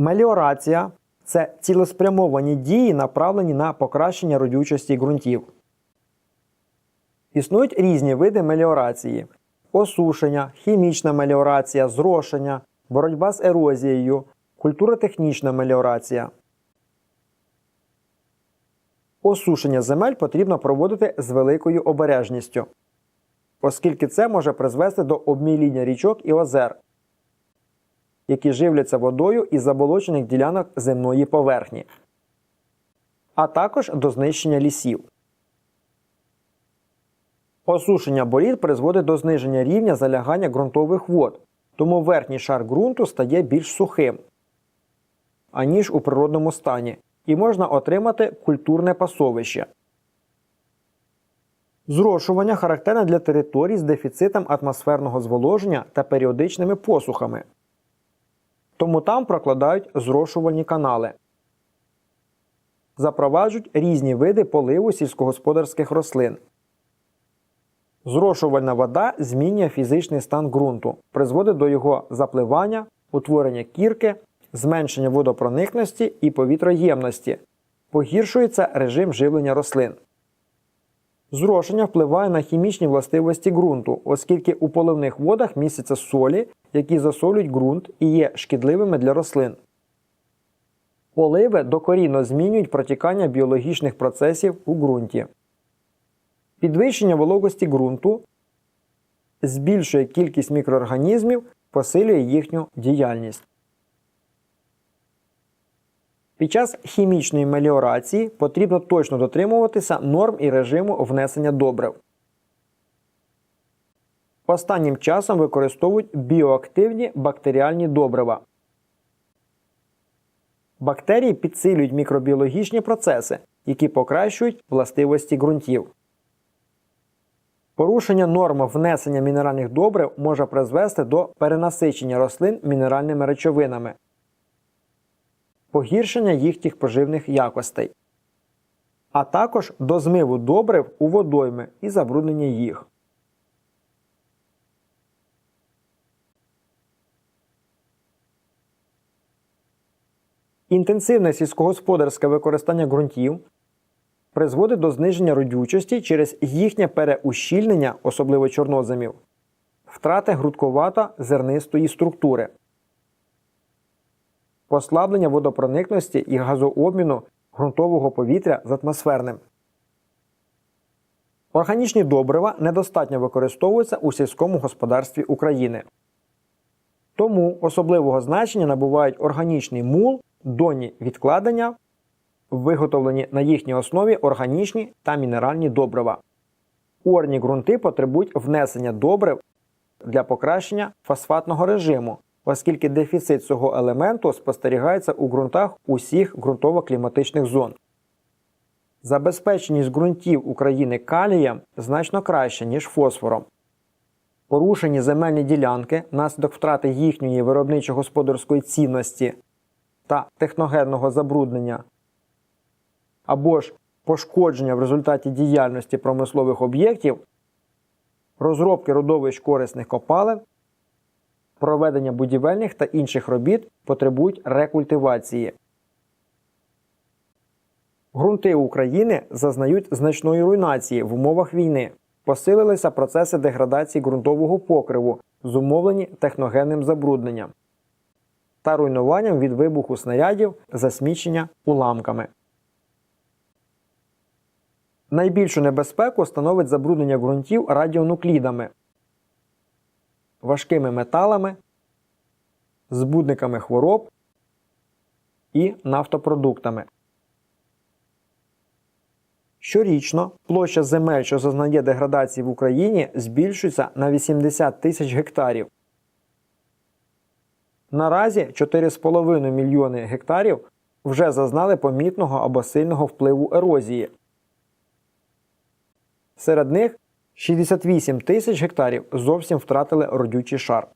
Меліорація це цілеспрямовані дії, направлені на покращення родючості ґрунтів. Існують різні види меліорації: осушення, хімічна меліорація, зрошення, боротьба з ерозією, культуротехнічна меліорація. Осушення земель потрібно проводити з великою обережністю, оскільки це може призвести до обміління річок і озер, які живляться водою із заболочених ділянок земної поверхні, а також до знищення лісів. Осушення боліт призводить до зниження рівня залягання ґрунтових вод, тому верхній шар ґрунту стає більш сухим, аніж у природному стані, і можна отримати культурне пасовище. Зрошування характерне для територій з дефіцитом атмосферного зволоження та періодичними посухами. Тому там прокладають зрошувальні канали. Запроваджують різні види поливу сільськогосподарських рослин. Зрошувальна вода змінює фізичний стан ґрунту, призводить до його запливання, утворення кірки, зменшення водопроникності і повітроємності, погіршується режим живлення рослин. Зрошення впливає на хімічні властивості ґрунту, оскільки у поливних водах містяться солі, які засолюють ґрунт і є шкідливими для рослин. Поливи докорінно змінюють протікання біологічних процесів у ґрунті. Підвищення вологості ґрунту збільшує кількість мікроорганізмів, посилює їхню діяльність. Під час хімічної меліорації потрібно точно дотримуватися норм і режиму внесення добрив. Останнім часом використовують біоактивні бактеріальні добрива. Бактерії підсилюють мікробіологічні процеси, які покращують властивості ґрунтів. Порушення норм внесення мінеральних добрив може призвести до перенасичення рослин мінеральними речовинами, погіршення їхніх поживних якостей, а також до змиву добрив у водойми і забруднення їх. Інтенсивне сільськогосподарське використання ґрунтів призводить до зниження родючості через їхнє переущільнення, особливо чорноземів, втрати грудковато зернистої структури, послаблення водопроникності і газообміну ґрунтового повітря з атмосферним. Органічні добрива недостатньо використовуються у сільському господарстві України. Тому особливого значення набувають органічний мул, доні відкладення, виготовлені на їхній основі органічні та мінеральні добрива. Орні ґрунти потребують внесення добрив для покращення фосфатного режиму, оскільки дефіцит цього елементу спостерігається у ґрунтах усіх ґрунтово-кліматичних зон. Забезпеченість ґрунтів України калієм значно краще, ніж фосфором. Порушені земельні ділянки внаслідок втрати їхньої виробничо-господарської цінності та техногенного забруднення або ж пошкодження в результаті діяльності промислових об'єктів, розробки родовищ корисних копалин, проведення будівельних та інших робіт потребують рекультивації. Грунти України зазнають значної руйнації в умовах війни. Посилилися процеси деградації ґрунтового покриву, зумовлені техногенним забрудненням та руйнуванням від вибуху снарядів засмічення уламками. Найбільшу небезпеку становить забруднення ґрунтів радіонуклідами, важкими металами, збудниками хвороб і нафтопродуктами. Щорічно площа земель, що зазнає деградації в Україні, збільшується на 80 тисяч гектарів. Наразі 4,5 мільйони гектарів вже зазнали помітного або сильного впливу ерозії. Серед них 68 тисяч гектарів зовсім втратили родючий шар.